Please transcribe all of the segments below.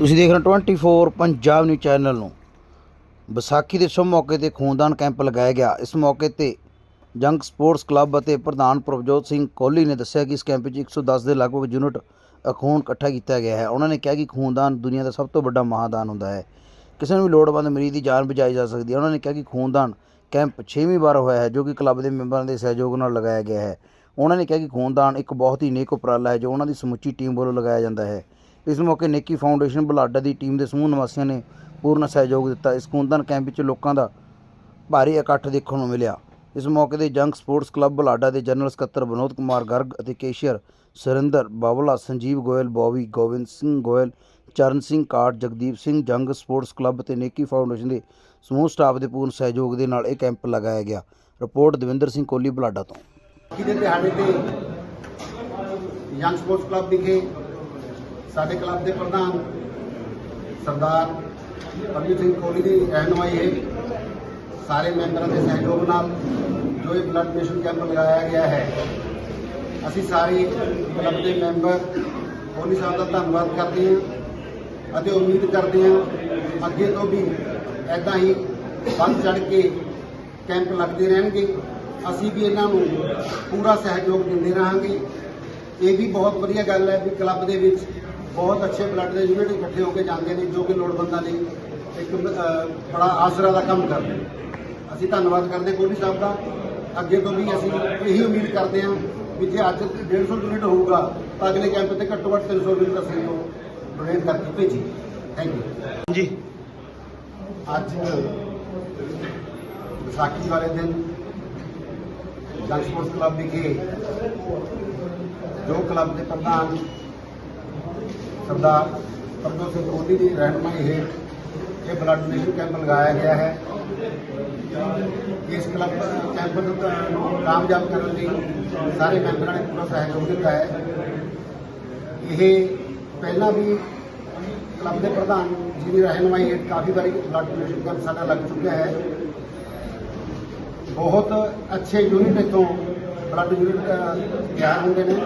ਤੁਸੀਂ ਦੇਖ ਰਹੇ ਹੋ 24 ਪੰਜਾਬ ਨਿਊਜ਼ ਚੈਨਲ ਨੂੰ। ਵਿਸਾਖੀ ਦੇ ਸ਼ੁਭ ਮੌਕੇ ਤੇ ਖੂਨਦਾਨ ਕੈਂਪ ਲਗਾਇਆ ਗਿਆ। ਇਸ ਮੌਕੇ ਤੇ ਜੰਗ ਸਪੋਰਟਸ ਕਲੱਬ ਅਤੇ ਪ੍ਰਧਾਨ ਪ੍ਰਭਜੋਤ ਸਿੰਘ ਕੋਹਲੀ ਨੇ ਦੱਸਿਆ ਕਿ ਇਸ ਕੈਂਪ ਵਿੱਚ 110 ਦੇ ਲਗਭਗ ਯੂਨਿਟ ਅ, ਖੂਨ ਇਕੱਠਾ ਕੀਤਾ ਗਿਆ ਹੈ। ਉਹਨਾਂ ਨੇ ਕਿਹਾ ਕਿ ਖੂਨਦਾਨ ਦੁਨੀਆ ਦਾ ਸਭ ਤੋਂ ਵੱਡਾ ਮਹਾਦਾਨ ਹੁੰਦਾ ਹੈ। ਕਿਸੇ ਨੂੰ ਵੀ ਲੋੜਵੰਦ ਮਰੀਜ਼ ਦੀ ਜਾਨ ਬਚਾਈ ਜਾ ਸਕਦੀ ਹੈ। ਉਹਨਾਂ ਨੇ ਕਿਹਾ ਕਿ ਖੂਨਦਾਨ ਕੈਂਪ 6ਵੀਂ ਵਾਰ ਹੋਇਆ ਹੈ ਜੋ ਕਿ ਕਲੱਬ ਦੇ ਮੈਂਬਰਾਂ ਦੇ ਸਹਿਯੋਗ ਨਾਲ ਲਗਾਇਆ ਗਿਆ ਹੈ। ਉਹਨਾਂ ਨੇ ਕਿਹਾ ਕਿ ਖੂਨਦਾਨ ਇੱਕ ਬਹੁਤ ਹੀ ਨੇਕ ਉਪਰਾਲਾ ਹੈ ਜੋ ਉਹਨਾਂ ਦੀ ਸਮੁੱਚੀ ਟੀਮ ਵੱਲੋਂ ਲਗਾਇਆ ਜਾਂਦਾ ਹੈ। ਇਸ ਮੌਕੇ ਨੇਕੀ ਫਾਊਂਡੇਸ਼ਨ ਬੁਲਾਡਾ ਦੀ ਟੀਮ ਦੇ ਸਮੂਹ ਨਿਵਾਸੀਆਂ ਨੇ ਪੂਰਨ ਸਹਿਯੋਗ ਦਿੱਤਾ। ਇਸ ਖੂਨਦਾਨ ਕੈਂਪ ਵਿੱਚ ਲੋਕਾਂ ਦਾ ਭਾਰੀ ਇਕੱਠ ਦੇਖਣ ਨੂੰ ਮਿਲਿਆ। ਇਸ ਮੌਕੇ ਤੇ ਜੰਗ ਸਪੋਰਟਸ ਕਲੱਬ ਬੁਲਾਡਾ ਦੇ ਜਨਰਲ ਸਕੱਤਰ ਵਿਨੋਦ ਕੁਮਾਰ ਗਰਗ ਅਤੇ ਕੇਸ਼ੀਅਰ ਸੁਰਿੰਦਰ ਬਾਵਲਾ, ਸੰਜੀਵ ਗੋਇਲ, ਬੌਬੀ ਗੋਬਿੰਦ ਸਿੰਘ ਗੋਇਲ, ਚਰਨ ਸਿੰਘ ਕਾਟ ਜਗਦੀਪ ਸਿੰਘ, ਜੰਗ ਸਪੋਰਟਸ ਕਲੱਬ ਤੇ ਨੇਕੀ ਫਾਊਂਡੇਸ਼ਨ ਦੇ ਸਮੂਹ ਸਟਾਫ ਦੇ ਪੂਰਨ ਸਹਿਯੋਗ ਦੇ ਨਾਲ ਇਹ ਕੈਂਪ ਲਗਾਇਆ ਗਿਆ। ਰਿਪੋਰਟ ਦਵਿੰਦਰ ਸਿੰਘ ਕੋਹਲੀ ਬੁਲਾਡਾ ਤੋਂ। ਵਿਸਾਖੀ ਦਿਹਾੜੇ ਤੇ ਯੰਗ ਸਪੋਰਟਸ ਕਲੱਬ ਵਿਖੇ ਸਾਡੇ ਕਲੱਬ ਦੇ ਪ੍ਰਧਾਨ ਸਰਦਾਰ ਅਮਿਤ ਸਿੰਘ ਕੋਹਲੀ ਦੀ ਰਹਿਨੁਮਾਈ ਹੇਠ ਸਾਰੇ ਮੈਂਬਰਾਂ ਦੇ ਸਹਿਯੋਗ ਨਾਲ ਜੋ ਇਹ ਬਲੱਡ ਡੋਨੇਸ਼ਨ ਕੈਂਪ ਲਗਾਇਆ ਗਿਆ ਹੈ, ਅਸੀਂ ਸਾਰੇ ਕਲੱਬ ਦੇ ਮੈਂਬਰ ਕੋਹਲੀ ਸਾਹਿਬ ਦਾ ਧੰਨਵਾਦ ਕਰਦੇ ਹਾਂ ਅਤੇ ਉਮੀਦ ਕਰਦੇ ਹਾਂ ਅੱਗੇ ਤੋਂ ਵੀ ਐਦਾਂ ਹੀ ਵੱਧ ਚੜ ਕੇ ਕੈਂਪ ਲੱਗਦੇ ਰਹਿਣਗੇ। ਅਸੀਂ ਵੀ ਇਹਨਾਂ ਨੂੰ ਪੂਰਾ ਸਹਿਯੋਗ ਦਿੰਦੇ ਰਹਾਂਗੇ। ਇਹ ਵੀ ਬਹੁਤ ਵਧੀਆ ਗੱਲ ਹੈ ਵੀ ਕਲੱਬ ਦੇ ਵਿੱਚ ਬਹੁਤ ਅੱਛੇ ਬਲੱਡ ਦੇ ਯੂਨਿਟ ਇਕੱਠੇ ਹੋ ਕੇ ਜਾਂਦੇ ਨੇ ਜੋ ਕਿ ਲੋੜਵੰਦਾਂ ਲਈ ਇੱਕ ਬੜਾ ਆਸਰਾ ਦਾ ਕੰਮ ਕਰਦੇ ਨੇ। ਅਸੀਂ ਧੰਨਵਾਦ ਕਰਦੇ ਕੋਹਲੀ ਸਾਹਿਬ ਦਾ। ਅੱਗੇ ਤੋਂ ਵੀ ਅਸੀਂ ਇਹੀ ਉਮੀਦ ਕਰਦੇ ਹਾਂ ਵੀ ਜੇ ਅੱਜ 150 ਯੂਨਿਟ ਹੋਊਗਾ ਤਾਂ ਅਗਲੇ ਕੈਂਪ ਤੇ ਘੱਟੋ ਘੱਟ 300 ਯੂਨਿਟ ਅਸੀਂ ਉਹ ਡੋਨੇਟ ਕਰਕੇ ਭੇਜੀ ਥੈਂਕ ਯੂ ਜੀ ਅੱਜ ਵਿਸਾਖੀ ਵਾਲੇ ਦਿਨ ਜੰਗ ਸਪੋਰਟਸ ਕਲੱਬ ਵਿਖੇ ਜੋ ਕਲੱਬ ਦੇ ਪ੍ਰਧਾਨ ਸਰਦਾਰ ਪ੍ਰਭਜੋਤ ਸਿੰਘ ਕੋਹਲੀ ਦੀ ਰਹਿਨੁਮਾਈ ਹੇਠ ਇਹ ਬਲੱਡ ਡੋਨੇਸ਼ਨ ਕੈਂਪ ਲਗਾਇਆ ਗਿਆ ਹੈ। ਇਸ ਕਲੱਬ ਕੈਂਪ ਨੂੰ ਕਾਮਯਾਬ ਕਰਨ ਲਈ ਸਾਰੇ ਮੈਂਬਰਾਂ ਨੇ ਪੂਰਾ ਸਹਿਯੋਗ ਦਿੱਤਾ ਹੈ। ਇਹ ਪਹਿਲਾਂ ਵੀ ਕਲੱਬ ਦੇ ਪ੍ਰਧਾਨ ਜੀ ਦੀ ਰਹਿਨੁਮਾਈ ਹੇਠ ਕਾਫੀ ਵਾਰੀ ਬਲੱਡ ਡੋਨੇਸ਼ਨ ਕੈਂਪ ਸਾਡਾ ਲੱਗ ਚੁੱਕਿਆ ਹੈ। ਬਹੁਤ ਅੱਛੇ ਯੂਨਿਟ ਇੱਥੋਂ ਬਲੱਡ ਯੂਨਿਟ ਤਿਆਰ ਹੁੰਦੇ ਨੇ।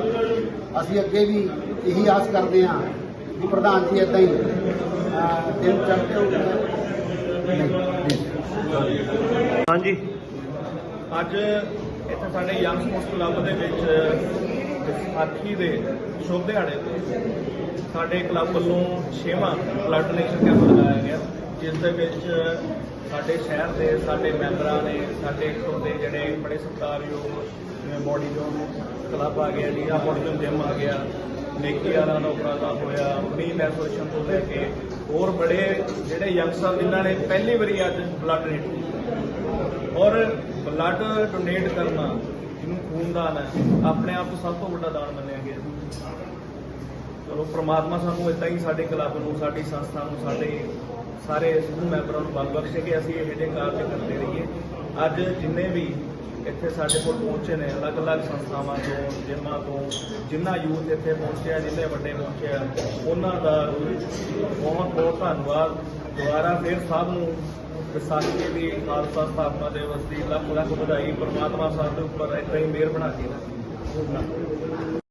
ਅਸੀਂ ਅੱਗੇ ਵੀ ਇਹੀ ਆਸ ਕਰਦੇ ਹਾਂ ਕਿ ਪ੍ਰਧਾਨ ਜੀ ਇਦਾਂ ਹੀ ਦਿਨ ਚੜ੍ਹਦੇ ਨਹੀਂ ਹਾਂਜੀ। ਅੱਜ ਇੱਥੇ ਸਾਡੇ ਯੰਗ ਸਪੋਰਟਸ ਕਲੱਬ ਦੇ ਵਿੱਚ ਵਿਸਾਖੀ ਦੇ ਸ਼ੁਭ ਦਿਹਾੜੇ ਤੇ ਸਾਡੇ ਕਲੱਬ ਵੱਲੋਂ 6ਵਾਂ ਬਲੱਡ ਡੋਨੇਸ਼ਨ ਕੈਂਪ ਲਗਾਇਆ ਗਿਆ। ਜਿਸ ਦੇ ਵਿੱਚ ਸਾਡੇ ਸ਼ਹਿਰ ਦੇ ਸਾਡੇ ਮੈਂਬਰਾਂ ਨੇ, ਸਾਡੇ ਇੱਥੋਂ ਦੇ ਜਿਹੜੇ ਬੜੇ ਸਤਿਕਾਰਯੋਗ, ਜਿਵੇਂ ਬੋਡੀ ਜੋਨ ਕਲੱਬ ਆ ਗਿਆ ਲੀਰਾ ਬੋਡੀ ਜਿਮ ਆ ਗਿਆ ਨੇਕੀ ਵਾਲਾ ਦਾ ਉਪਰਾਲਾ ਹੋਇਆ ਮੀਨ ਐਸੋਸੀਏਸ਼ਨ ਤੋਂ ਲੈ ਕੇ ਹੋਰ ਬੜੇ ਜਿਹੜੇ ਯੰਗਸਟਰ ਜਿਨ੍ਹਾਂ ਨੇ ਪਹਿਲੀ ਵਾਰੀ ਅੱਜ ਬਲੱਡ ਡੋਨੇਟ ਕੀਤਾ। ਔਰ ਬਲੱਡ ਡੋਨੇਟ ਕਰਨਾ ਜਿਹਨੂੰ ਖੂਨਦਾਨ ਹੈ, ਆਪਣੇ ਆਪ ਤੋਂ ਸਭ ਤੋਂ ਵੱਡਾ ਦਾਨ ਮੰਨਿਆ ਗਿਆ। ਚਲੋ, ਪ੍ਰਮਾਤਮਾ ਸਾਨੂੰ ਇਦਾਂ ਹੀ ਸਾਡੇ ਕਲੱਬ ਨੂੰ, ਸਾਡੀ ਸੰਸਥਾ ਨੂੰ, ਸਾਡੇ ਸਾਰੇ ਸਮੂਹ ਮੈਂਬਰਾਂ ਨੂੰ ਬਲ ਬਖਸ਼ੇ ਕਿ ਅਸੀਂ ਇਹ ਜਿਹੇ ਕਾਰਜ ਕਰਦੇ ਰਹੀਏ। ਅੱਜ ਜਿੰਨੇ ਵੀ ਇੱਥੇ ਸਾਡੇ ਕੋਲ ਪਹੁੰਚੇ ਨੇ, ਅਲੱਗ-ਅਲੱਗ ਸੰਸਥਾਵਾਂ ਤੋਂ ਜਿਨ੍ਹਾਂ ਤੋਂ, ਜਿੰਨਾ ਯੂਥ ਇੱਥੇ ਪਹੁੰਚਿਆ, ਜਿੰਨੇ ਵੱਡੇ ਪਹੁੰਚਿਆ ਉਹਨਾਂ ਦਾ ਬਹੁਤ-ਬਹੁਤ ਧੰਨਵਾਦ। ਦੁਬਾਰਾ ਫਿਰ ਸਭ ਨੂੰ ਵਿਸਾਖੀ ਦੀ ਖਾਲਸਾ ਸਥਾਪਨਾ ਦਿਵਸ ਦੀ ਲੱਖ ਲੱਖ ਵਧਾਈ, ਪ੍ਰਮਾਤਮਾ ਸਾਡੇ ਉੱਪਰ ਏਦਾਂ ਹੀ ਮਿਹਰ ਬਣਾ ਕੇ ਰੱਖੇ